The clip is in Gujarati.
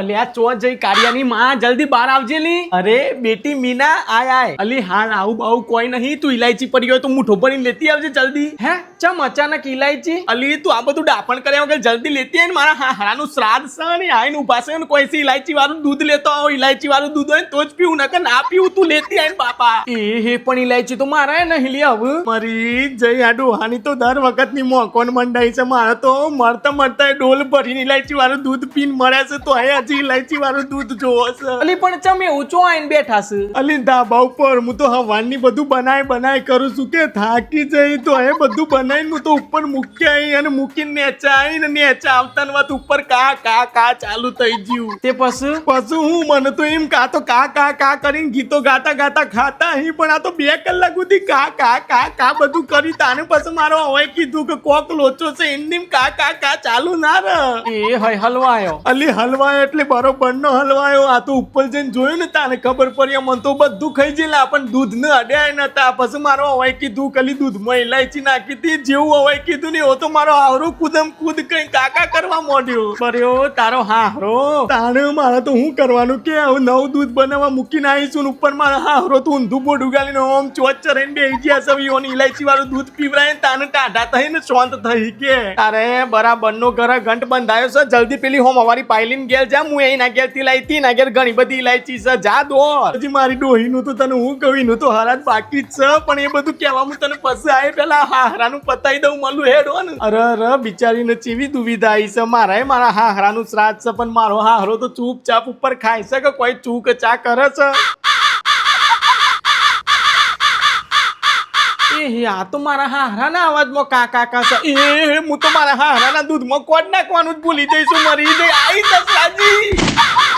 અલ્યા ચો જઈ કારિયાની માં જલ્દી બહાર આવજે લી અરે બેટી મીના આય આય. અલી હાલ આવું બાવું કોઈ નહીં તું ઇલાયચી પડી હોય તો મુઠો ભરી લેતી આવજે જલ્દી. હે ચમ અચાનક ઇલાયચી અલી તું આ બધું ડાપણ કર્યા વગર જલ્દી લેતી આય ને મારા હા હારાનું શ્રાદ્ધ છે ને આઈને ઊભા છે ને કોઈ સી ઇલાયચી વાળું દૂધ લેતો આવો ઇલાયચી વાળું દૂધ હોય તો જ પીવું નકર ના પીવું તું લેતી આય ને બાપા. એ હે પણ ઇલાયચી તો મારા નહીં લે હવે. મારી જઈ આ ડોહાની તો દર વખતની મોકોન મંડાઈ છે મારા તો મરતા મરતા ડોલ ભરીને ઇલાયચી વાળું દૂધ પીને મળે છે તો અહીં હજી ઇલાયચી વાળું દૂધ જોવો છે. અલી પણ ચમ એવું ચો આઈને બેઠા છે? અલી ધાબા ઉપર હું તો હવાની બધું બનાય બનાય કરું છું કે થાકી જઈ તો એ બધું બનાવીને હું તો ઉપર મૂકી આવી અને મૂકીને નેચા આવીને નેચા આવતા વાત ઉપર કા કા કા ચાલુ થઈ ગયું. તે પછી? પછી હું મને તો એમ કા તો કા કા કા કરીને ગીતો ગાતા ગાતા ખાતા અહીં પણ આ તો બે કલાક સુધી કા કા કા કા બધું કરી તાને પછી મારો હવે કીધું કે કોક લોચો છે એમની કા કા કા ચાલુ ના રહ. એ હલવાયો. અલી હલવાયો એટલે બરોબર નો હલવાયો. આ તો ઉપર જઈને જોયું ને તાને ખબર પડી. મને તો બધું ખાઈ જેલા પણ દૂધ ને અડ્યા નતા પછી મારો અવાય કીધું, કલી દૂધમાં ઇલાયચી નાખી હતી, જેવું અવાય કીધું ને એવો તો મારો આવરો કુદમ કુદ કઈ કાકા કરવા માંડ્યો. કર્યો તારો હારો તાણે મારે તો હું કરવાનું કે? હવે નવું દૂધ બનાવવા મૂકીને આવી છું ઉપર મારા હારો તો ઊંધું બોડું ઉગાડીને ઓમ ચોચ ચરાઈને બેસી ગયા છે. ઓની ઇલાયચી વાળું દૂધ પીવરાય ને તાને ટાઢા થઈને શાંત થઈ કે. અરે બરાબર નો ઘર ઘંટ બંધાયો છે. જલ્દી પેલી હોમ અમારી પાયલીન ગેલ જા હું એના ઘેરથી લાઈ તી ના ગેલ ઘણી બધી ઇલાયચી છે. જા દો હજી મારી ડોહીનું તો તને હું કહું એનું તો હરાત બાકી જ છે, પણ એ બધું કહેવા હું તને પછી આવે પેલા હાહરાનું પતાઈ દઉં મળું હેડો ને. અરે અરે, બિચારીને ચીવી દુવિધા આવી છે. મારાય મારા હાહરાનું શ્રાદ્ધ છે, પણ મારો હાહરો તો ચૂપચાપ ઉપર ખાય છે કે કોઈ ચૂક ચા કરે છે? એ આ તો મારા હારાના અવાજમાં કા કા કા છે. એ, હું તો મારા હારાના દૂધમાં કોડ નાખવાનું જ ભૂલી જઈશું, મરી જઈ. આઈ દસરાજી